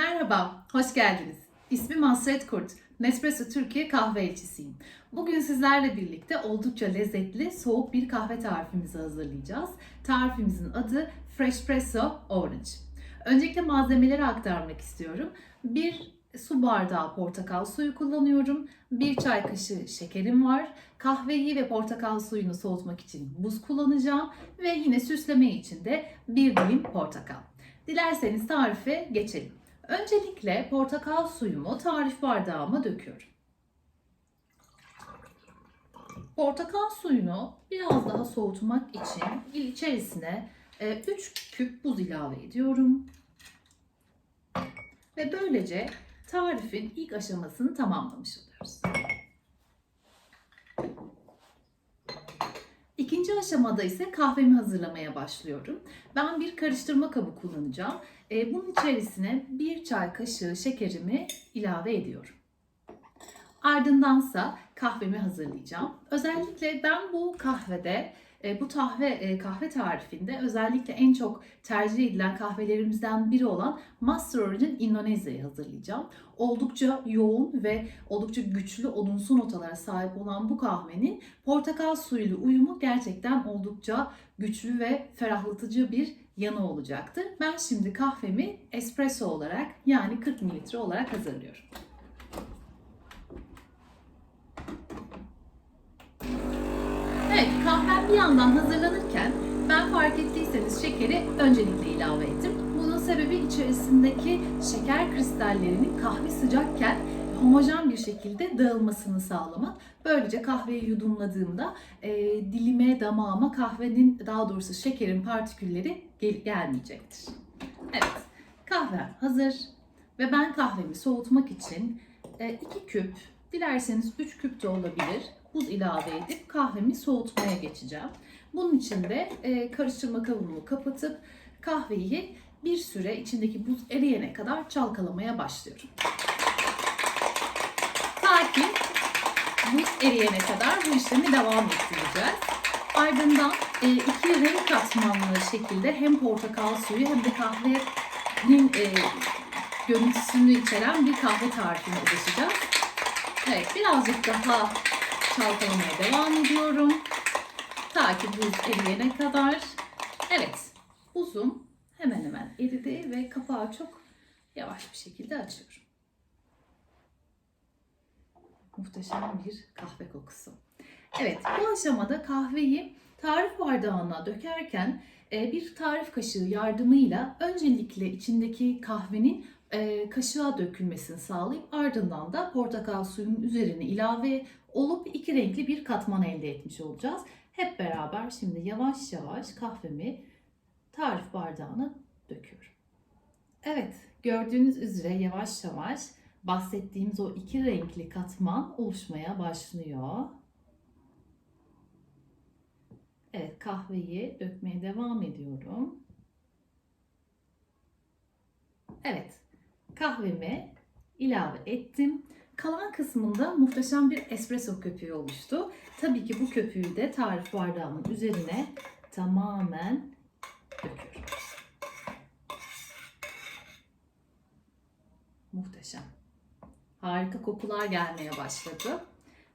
Merhaba, hoş geldiniz. İsmim Hasret Kurt, Nespresso Türkiye kahve elçisiyim. Bugün sizlerle birlikte oldukça lezzetli soğuk bir kahve tarifimizi hazırlayacağız. Tarifimizin adı Freshpresso Orange. Öncelikle malzemeleri aktarmak istiyorum. Bir su bardağı portakal suyu kullanıyorum. Bir çay kaşığı şekerim var. Kahveyi ve portakal suyunu soğutmak için buz kullanacağım. Ve yine süsleme için de bir dilim portakal. Dilerseniz tarife geçelim. Öncelikle portakal suyumu tarif bardağıma döküyorum. Portakal suyunu biraz daha soğutmak için içerisine 3 küp buz ilave ediyorum. Ve böylece tarifin ilk aşamasını tamamlamış oluyoruz. İkinci aşamada ise kahvemi hazırlamaya başlıyorum. Ben bir karıştırma kabı kullanacağım. E, bunun içerisine bir çay kaşığı şekerimi ilave ediyorum. Ardındansa kahvemi hazırlayacağım. Özellikle ben bu kahvede, e, bu kahve e, kahve tarifinde özellikle en çok tercih edilen kahvelerimizden biri olan Master Origin Indonezya'yı hazırlayacağım. Oldukça yoğun ve oldukça güçlü odunsu notalara sahip olan bu kahvenin portakal suyuyla uyumu gerçekten oldukça güçlü ve ferahlatıcı bir yanı olacaktır. Ben şimdi kahvemi espresso olarak yani 40 mililitre olarak hazırlıyorum. Evet, kahvem bir yandan hazırlanırken ben fark ettiyseniz şekeri öncelikle ilave ettim. Bunun sebebi içerisindeki şeker kristallerinin kahve sıcakken homojen bir şekilde dağılmasını sağlamak. Böylece kahveyi yudumladığımda e, dilime, damağıma kahvenin daha doğrusu şekerin partikülleri gel- gelmeyecektir. Evet, kahvem hazır ve ben kahvemi soğutmak için 2 küp, dilerseniz 3 küp de olabilir buz ilave edip kahvemi soğutmaya geçeceğim. Bunun için de e, karıştırma kabımı kapatıp kahveyi bir süre içindeki buz eriyene kadar çalkalamaya başlıyorum. Ta ki buz eriyene kadar bu işlemi devam ettireceğiz. Ardından e, iki renk katmanlı şekilde hem portakal suyu hem de kahvenin e, görüntüsünü içeren bir kahve tarifine ulaşacağız. Evet birazcık daha çalkalamaya devam ediyorum. Ta ki buz eriyene kadar. Evet, buzum hemen hemen eridi ve kapağı çok yavaş bir şekilde açıyorum. Muhteşem bir kahve kokusu. Evet, bu aşamada kahveyi tarif bardağına dökerken e, bir tarif kaşığı yardımıyla öncelikle içindeki kahvenin kaşığa dökülmesini sağlayıp ardından da portakal suyunun üzerine ilave olup iki renkli bir katman elde etmiş olacağız. Hep beraber şimdi yavaş yavaş kahvemi tarif bardağına döküyorum. Evet, gördüğünüz üzere yavaş yavaş bahsettiğimiz o iki renkli katman oluşmaya başlıyor. Evet, kahveyi dökmeye devam ediyorum. Evet, kahvemi ilave ettim. Kalan kısmında muhteşem bir espresso köpüğü oluştu. Tabii ki bu köpüğü de tarif bardağımın üzerine tamamen döküyorum. Muhteşem. Harika kokular gelmeye başladı.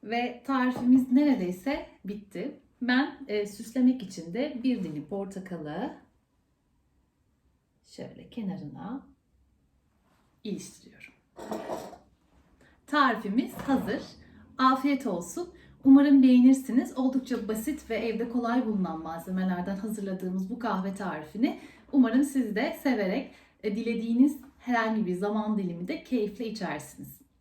Ve tarifimiz neredeyse bitti. Ben e, süslemek için de bir dilim portakalı şöyle kenarına iliştiriyorum. Tarifimiz hazır. Afiyet olsun. Umarım beğenirsiniz. Oldukça basit ve evde kolay bulunan malzemelerden hazırladığımız bu kahve tarifini umarım siz de severek e, dilediğiniz herhangi bir zaman dilimi de keyifle içersiniz.